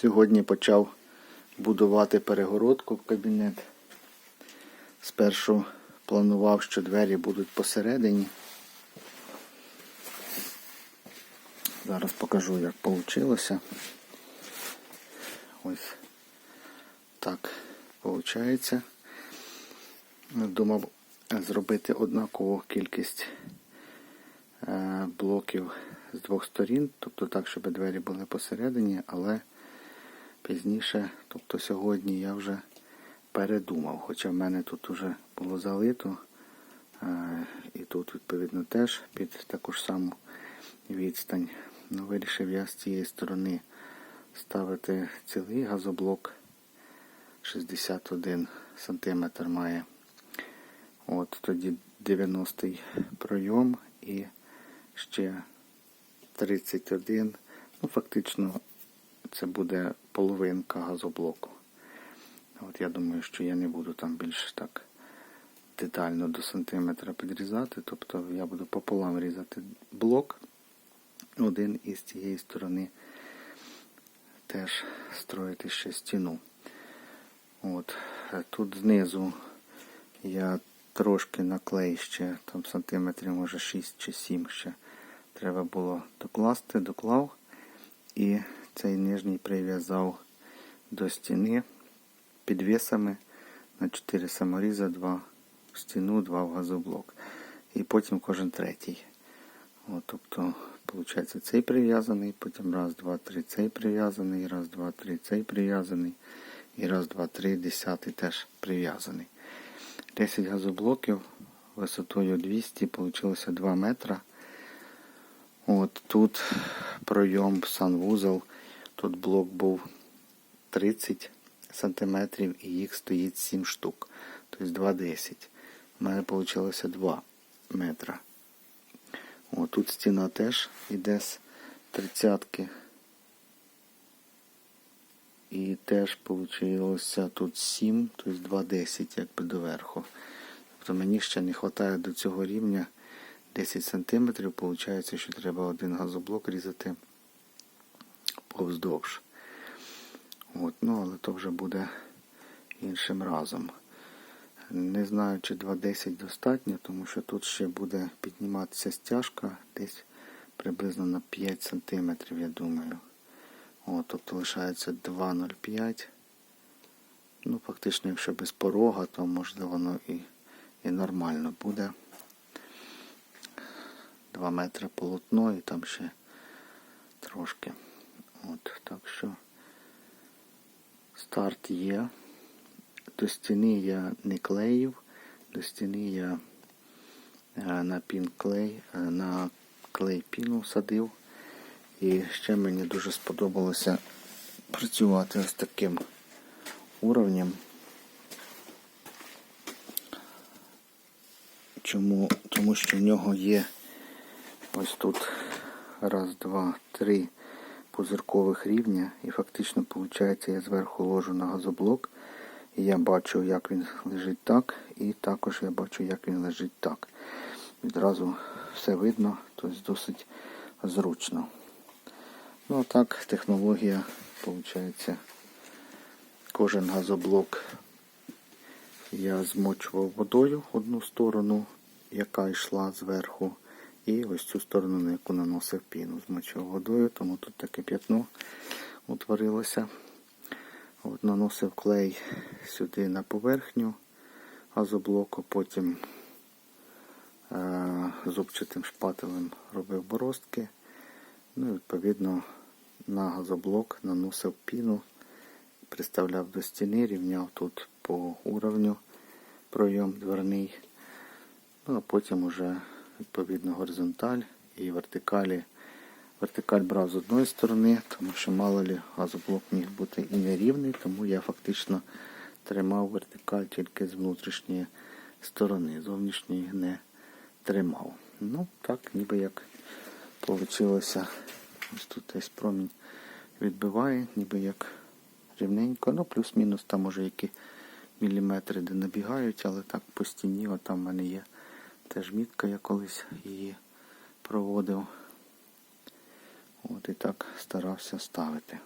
Сьогодні почав будувати перегородку в кабінет. Спершу планував, що двері будуть посередині. Зараз покажу, як вийшло. Ось так виходить. Думав зробити однакову кількість е, блоків з двох сторін, тобто так, щоб двері були посередині, але пізніше, тобто сьогодні я вже передумав, хоча в мене тут вже було залито, е, і тут, відповідно, теж під таку ж саму відстань. Ну, вирішив я з цієї сторони ставити цілий газоблок 61 см має. От тоді 90-й пройом і ще 31. Ну, фактично, це буде половинка газоблоку. От я думаю, що я не буду там більше так детально до сантиметра підрізати. Тобто я буду пополам різати блок. Один із цієї сторони теж строїти ще стіну. От. Тут знизу я трошки наклей ще, там сантиметрів, може 6 чи 7 ще треба було докласти, доклав. І цей нижній прив'язав до стіни підвісами на 4 саморіза, 2 в стіну, 2 в газоблок. І потім кожен третій. От, тобто, виходить, цей прив'язаний, потім раз, два, три, цей прив'язаний, раз, два, три, цей прив'язаний. І раз, два, три, десятий теж прив'язаний. 10 газоблоків висотою 200, вийшло 2 метра. От тут пройом санвузол, тут блок був 30 сантиметрів і їх стоїть 7 штук. Тобто 2,10. У мене вийшло 2 метра. О, тут стіна теж йде з тридцятки. І теж вийшло тут 7, тобто 2,10 якби доверху. Тобто мені ще не вистачає до цього рівня 10 см. Виходить, що треба один газоблок різати повздовж. От, ну, але то вже буде іншим разом. Не знаю, чи 2,10 достатньо, тому що тут ще буде підніматися стяжка десь приблизно на 5 см, я думаю. О, тобто лишається 2,05. Ну, фактично, якщо без порога, то можливо воно і, і нормально буде. 2 метри полотно і там ще трошки. От, так що старт є. До стіни я не клеїв, до стіни я е, на пін клей, е, на клей піну садив. І ще мені дуже сподобалося працювати з таким уровнем. Чому? Тому що в нього є ось тут раз, два, три позиркових рівня і фактично виходить я зверху ложу на газоблок і я бачу як він лежить так і також я бачу як він лежить так. Відразу все видно, тобто досить зручно. Ну а так технологія виходить. Кожен газоблок я змочував водою одну сторону, яка йшла зверху, і ось цю сторону, на яку наносив піну. Змочував водою, тому тут таке п'ятно утворилося. От Наносив клей сюди на поверхню газоблоку, потім е зубчатим шпателем робив боростки. Ну і відповідно на газоблок наносив піну, приставляв до стіни, рівняв тут по уровню пройом дверний. Ну а потім уже відповідно горизонталь і вертикалі. Вертикаль брав з одної сторони, тому що мало ли газоблок міг бути і нерівний, тому я фактично тримав вертикаль тільки з внутрішньої сторони. Зовнішньої не тримав. Ну, так, ніби як вийшло. Ось тут десь промінь відбиває, ніби як рівненько. Ну, плюс-мінус там може які міліметри де набігають, але так по стіні, от там в мене є теж мітка, я колись її проводив. От і так старався ставити.